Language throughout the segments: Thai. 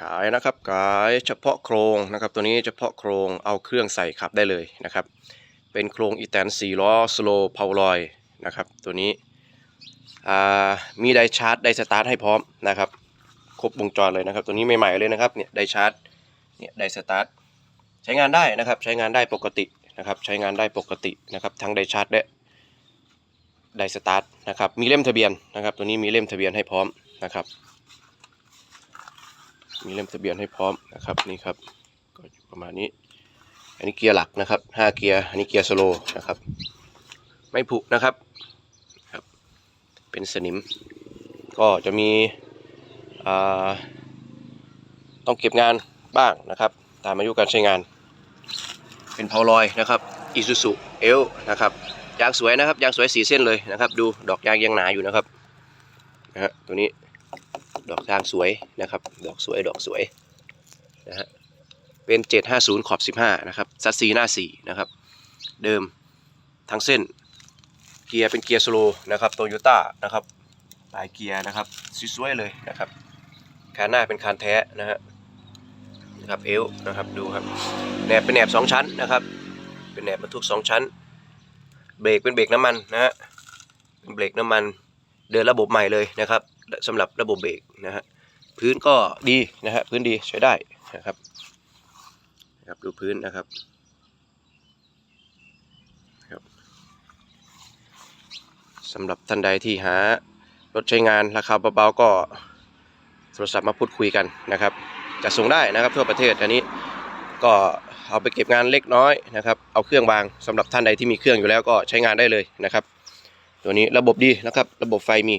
ขายนะครับขายเฉพาะโครงนะครับ ตัวนี้เฉพาะโครงเอาเครื่องใส่ขับได้เลยนะครับ เป็นโครงอีแตน4ล้อสโลว์พาวลอยนะครับ ตัวนี้มีไดชาร์จไดสตาร์ทให้พร้อมนะครับ ครบวงจรเลยนะครับ ตัวนี้ใหม่ๆเลยนะครับเนี่ยไดชาร์จเนี่ยไดสตาร์ทใช้งานได้นะครับ ใช้งานได้ปกตินะครับ ใช้งานได้ปกตินะครับ ทั้งไดชาร์จและไดสตาร์ทนะครับ มีเล่มทะเบียนนะครับ ตัวนี้มีเล่มทะเบียนให้พร้อมนะครับ มีเล่มทะเบียนให้พร้อมนะครับนี่ครับก็อยู่ประมาณนี้ อันนี้เกียร์หลักนะครับห้าเกียร์อันนี้เกียร์สโลว์นะครับ ไม่ผุนะครับครับ เป็นสนิม ก็จะมีต้องเก็บงานบ้างนะครับ ตามอายุการใช้งาน เป็นเพาลอยนะครับอีซูซูเอลนะครับยางสวยนะครับยางสวยสีเส้นเลยนะครับ ดูดอกยางยังหนาอยู่นะครับนะฮะตัวนี้ ดอกยางสวยนะครับ ดอกสวยดอกสวยนะฮะเป็น750ขอบ15นะครับซัสซีหน้า4นะครับ เดิมทั้งเส้น เกียร์เป็นเกียร์สโลว์นะครับโตโยต้านะครับปลายเกียร์นะครับสวยๆเลยนะครับคานหน้าเป็นคานแท้นะฮะนะครับเอวนะครับดูครับแหนบเป็นแหนบ2ชั้นนะครับ เป็นแหนบบรรทุก2ชั้น เบรกเป็นเบรกน้ำมันนะฮะเป็นเบรกน้ำมันเดินระบบใหม่เลยนะครับ สำหรับระบบเบรกนะฮะพื้นก็ดีนะฮะพื้นดีใช้ได้นะครับนะครับดูพื้นนะครับครับสำหรับท่านใดที่หารถใช้งานราคาเบาๆก็โทรศัพท์มาพูดคุยกันนะครับจะส่งได้นะครับทั่วประเทศอันนี้ก็เอาไปเก็บงานเล็กน้อยนะครับ เอาเครื่องวางสำหรับท่านใดที่มีเครื่องอยู่แล้วก็ใช้งานได้เลยนะครับ ตัวนี้ระบบดีนะครับ ระบบไฟมี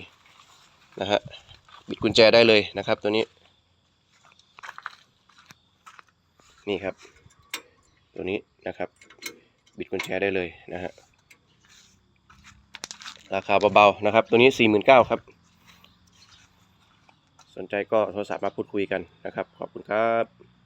นะฮะบิดกุญแจได้เลยนะครับตัวนี้ นี่ครับ ตัวนี้นะครับ บิดกุญแจได้เลยนะฮะราคาเบาๆนะครับ ตัวนี้สี่หมื่นเก้าครับสนใจก็โทรศัพท์มาพูดคุยกันนะครับ ขอบคุณครับ